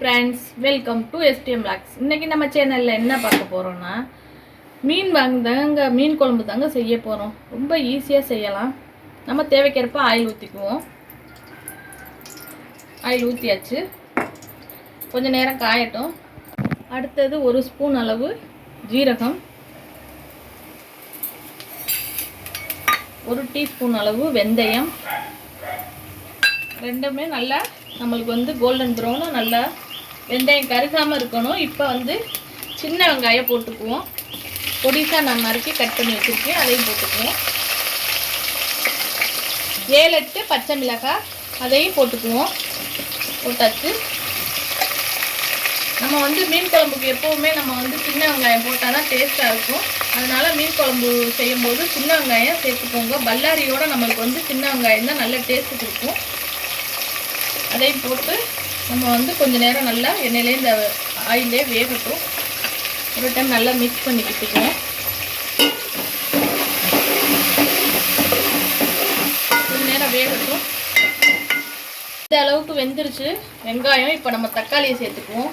Friends welcome to STM logs இன்றைக்கி நம்ம சேனலில் என்ன பார்க்க போகிறோன்னா மீன் வாங்குதாங்க மீன் குழம்பு தாங்க செய்ய போகிறோம் ரொம்ப ஈஸியாக செய்யலாம். நம்ம தேவைக்கிறப்ப ஆயில் ஊற்றிக்குவோம் ஆயில் ஊற்றியாச்சு கொஞ்சம் நேரம் காயட்டும். அடுத்தது ஒரு ஸ்பூன் அளவு ஜீரகம். ஒரு டீஸ்பூன் அளவு வெந்தயம். ரெண்டுமே நல்லா நம்மளுக்கு வந்து கோல்டன் ப்ரௌனும் நல்லா வெந்தயம் கருகாமல் இருக்கணும். இப்போ வந்து சின்ன வெங்காயம் போட்டுக்குவோம். பொடிசாக நான் மறுக்கி கட் பண்ணி வச்சுருக்கேன். அதையும் போட்டுக்குவோம். ஏழு எட்டு பச்சை மிளகாய் அதையும் போட்டுக்குவோம். போட்டாச்சு. நம்ம வந்து மீன் குழம்புக்கு எப்போவுமே நம்ம வந்து சின்ன வெங்காயம் போட்டால் தான் டேஸ்ட்டாக இருக்கும். அதனால் மீன் குழம்பு செய்யும்போது சின்ன வெங்காயம் சேர்த்துக்கோங்க. பல்லாரியோடு நம்மளுக்கு வந்து சின்ன வெங்காயம் தான் நல்ல டேஸ்ட்டு கொடுக்கும். அதையும் போட்டு நம்ம வந்து கொஞ்ச நேரம் நல்லா எண்ணெயிலே இந்த ஆயிலே வேகட்டும். ஒரு டைம் நல்லா மிக்ஸ் பண்ணிக்கிட்டுக்குவோம் கொஞ்சம் நேரம் வேகட்டும். இந்த அளவுக்கு வெந்துருச்சு. வெங்காயம் இப்போ நம்ம தக்காளியை சேர்த்துக்குவோம்.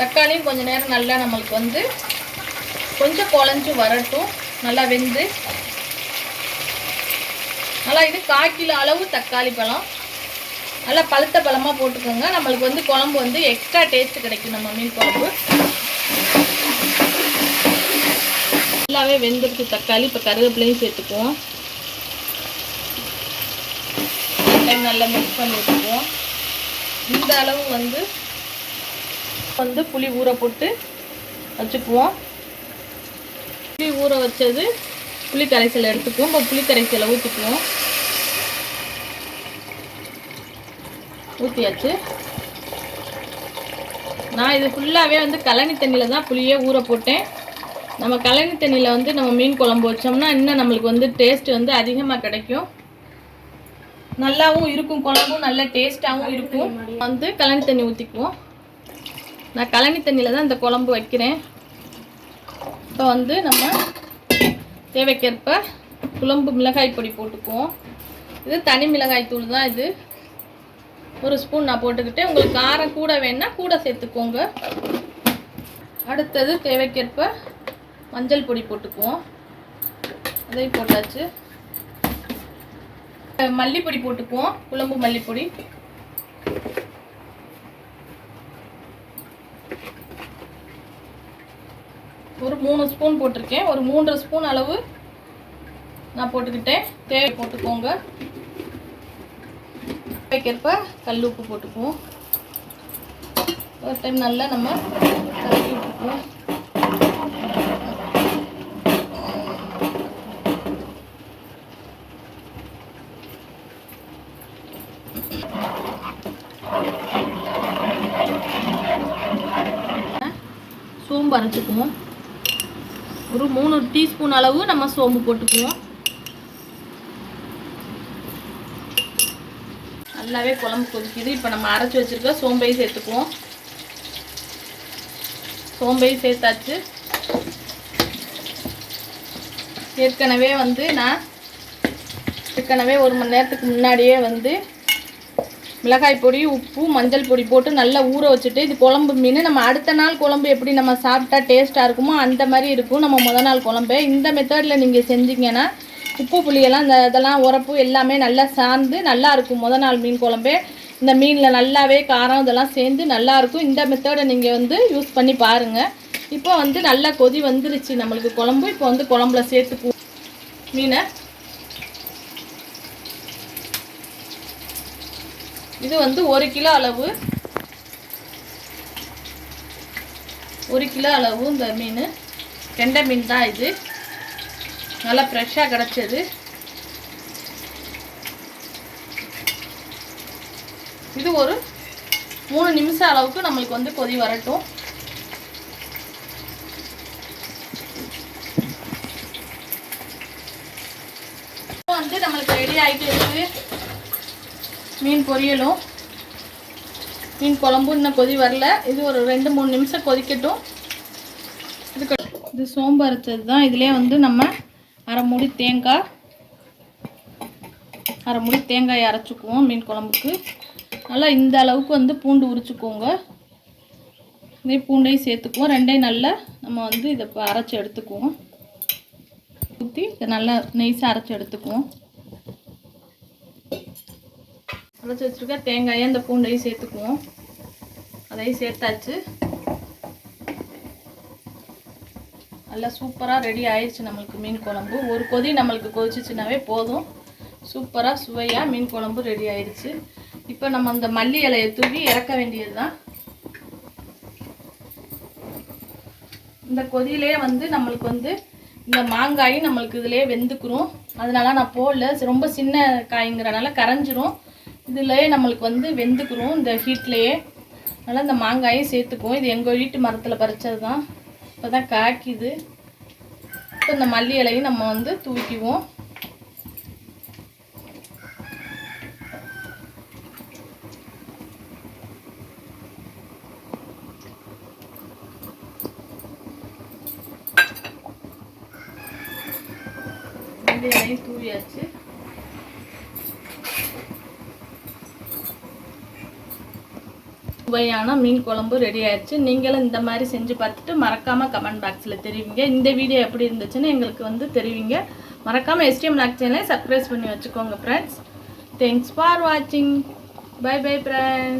தக்காளியும் கொஞ்சம் நேரம் நல்லா நம்மளுக்கு வந்து கொஞ்சம் குழஞ்சி வரட்டும். நல்லா வெந்து. நல்லா இது கால் கிலோ அளவு தக்காளி பழம். நல்லா பழுத்த பழமாக போட்டுக்கோங்க. நம்மளுக்கு வந்து குழம்பு வந்து எக்ஸ்ட்ரா டேஸ்ட் கிடைக்கும் நம்ம மீன் குழம்பு. நல்லாவே வெந்துருக்கு தக்காளி. இப்போ கருவேப்பிலையும் சேர்த்துக்குவோம். நல்லா மிக்ஸ் பண்ணி வச்சுக்குவோம். இந்த அளவு வந்து வந்து புளி ஊற போட்டு வச்சுக்குவோம். புளி ஊற வச்சது புளி கரைசலை எடுத்துக்குவோம். இப்போ புளி கரைசலை ஊற்றிக்குவோம் ஊற்றியாச்சு நான் இது ஃபுல்லாகவே வந்து கழனி தண்ணியில் தான் புளியே ஊற போட்டேன். நம்ம கழனி தண்ணியில் வந்து நம்ம மீன் குழம்பு வச்சோம்னா இன்னும் நம்மளுக்கு வந்து டேஸ்ட் வந்து அதிகமாக கிடைக்கும். நல்லாவும் இருக்கும் குழம்பும் நல்ல டேஸ்ட்டாகவும் இருக்கும். வந்து கழனி தண்ணி ஊற்றிக்குவோம் நான் கழனி தண்ணியில் தான் இந்த குழம்பு வைக்கிறேன். இப்போ வந்து நம்ம தேவைக்கேற்ப குழம்பு மிளகாய் பொடி போட்டுக்குவோம். இது தனி மிளகாய் தூள் தான் இது. ஒரு ஸ்பூன் நான் போட்டுக்கிட்டேன் உங்களுக்கு காரம் கூட வேணால் கூட சேர்த்துக்கோங்க. அடுத்தது தேவைக்கேற்ப மஞ்சள் பொடி போட்டுக்குவோம். அதையும் போட்டாச்சு. மல்லிப்பொடி போட்டுக்குவோம் குழம்பு மல்லிப்பொடி. ஒரு மூணு ஸ்பூன் போட்டிருக்கேன். ஒரு மூன்றரை ஸ்பூன் அளவு நான் போட்டுக்கிட்டேன். தேவை போட்டுக்கோங்க. வைக்கிறப்ப கல் உப்பு போட்டுக்குவோம். ஒரு டைம் நல்லா நம்ம கலக்கி விட்டுக்குவோம். சோம்பு அரைச்சிக்குவோம். ஒரு மூணு டீஸ்பூன் அளவு நம்ம சோம்பு போட்டுக்குவோம். நல்லாவே குழம்பு கொதிக்குது. இப்போ நம்ம அரைச்சி வச்சுருக்க சோம்பையும் சேர்த்துக்குவோம். சோம்பையும் சேர்த்தாச்சு. ஏற்கனவே வந்து நான் ஏற்கனவே ஒரு மணி நேரத்துக்கு முன்னாடியே வந்து மிளகாய் பொடி உப்பு மஞ்சள் பொடி போட்டு நல்லா ஊற வச்சுட்டு இது குழம்பு மீன். நம்ம அடுத்த நாள் குழம்பு எப்படி நம்ம சாப்பிட்டா டேஸ்ட்டாக இருக்குமோ அந்த மாதிரி இருக்கும். நம்ம முத நாள் குழம்பு. இந்த மெத்தடில் நீங்கள் செஞ்சீங்கன்னா உப்பு புளியெல்லாம் இந்த இதெல்லாம் உரப்பு எல்லாமே நல்லா சார்ந்து நல்லா இருக்கும். முத நாள் மீன் குழம்பு. இந்த மீனில் நல்லாவே காரம் இதெல்லாம் சேர்ந்து நல்லாயிருக்கும் இந்த மெத்தடை நீங்கள் வந்து யூஸ் பண்ணி பாருங்கள் இப்போ வந்து நல்லா கொதி வந்துருச்சு நம்மளுக்கு குழம்பு. இப்போ வந்து குழம்புல சேர்த்து மீனை. இது வந்து ஒரு கிலோ அளவு. ஒரு கிலோ அளவு இந்த மீன். கெண்டை மீன் தான் இது. நல்லா ஃப்ரெஷ்ஷாக கிடச்சது. இது ஒரு மூணு நிமிஷம் அளவுக்கு நம்மளுக்கு வந்து கொதி வரட்டும். வந்து நம்மளுக்கு ரெடி ஆகிட்டு இருக்குது. மீன் பொரியலும். மீன் குழம்பும் இன்னும் கொதி வரல. இது ஒரு ரெண்டு மூணு நிமிஷம் கொதிக்கட்டும். இதுக்கு இது சோம்பு அரைச்சது தான் இதிலே வந்து நம்ம அரை மூடி தேங்காய். அரை மூடி தேங்காய் அரைச்சிக்குவோம் மீன் குழம்புக்கு. நல்லா இந்த அளவுக்கு வந்து பூண்டு உரிச்சுக்கோங்க. இதே பூண்டையும் சேர்த்துக்குவோம். ரெண்டையும் நல்லா நம்ம வந்து இதை இப்போ அரைச்சி எடுத்துக்குவோம். ஊற்றி இதை நல்லா நெய்ஸாக அரைச்சி எடுத்துக்குவோம். அரைச்சி வச்சுருக்க தேங்காயை இந்த பூண்டையும் சேர்த்துக்குவோம். அதையும் சேர்த்தாச்சு. நல்லா சூப்பராக ரெடி ஆயிடுச்சு நம்மளுக்கு மீன் குழம்பு. ஒரு கொதி நம்மளுக்கு கொதிச்சிச்சுனாவே போதும். சூப்பராக சுவையாக மீன் குழம்பு ரெடி ஆயிடுச்சு இப்போ நம்ம அந்த மல்லி இலையை தூவி இறக்க வேண்டியது தான் இந்த கொதியிலே வந்து நம்மளுக்கு வந்து இந்த மாங்காயும் நம்மளுக்கு இதிலே வெந்துக்கிறோம் அதனால நான் போடல. ரொம்ப சின்ன காய்ங்கிறனால கரைஞ்சிரும். இதுலேயே நம்மளுக்கு வந்து வெந்துக்கிறோம் இந்த ஹீட்லேயே அதனால் இந்த மாங்காயும் சேர்த்துக்குவோம். இது எங்கள் வீட்டு மரத்தில் பறிச்சது தான் இப்போ தான் காய்க்குது. இப்போ இந்த மல்லி இலையும் நம்ம வந்து தூக்கிவோம் மல்லி இலையும் தூவியாச்சு. சுவையான மீன் குழம்பு ரெடி ஆயிடுச்சு நீங்களும் இந்த மாதிரி செஞ்சு பார்த்துட்டு மறக்காமல் கமெண்ட் பாக்ஸில் தெரிவிங்க. இந்த வீடியோ எப்படி இருந்துச்சுன்னு எங்களுக்கு வந்து தெரிவிங்க. மறக்காமல் எஸ்டிஎம் லாக் சேனலை சப்ஸ்கிரைப் பண்ணி வச்சுக்கோங்க ஃப்ரெண்ட்ஸ் தேங்க்ஸ் ஃபார் வாட்சிங் பை பை ஃப்ரெண்ட்ஸ்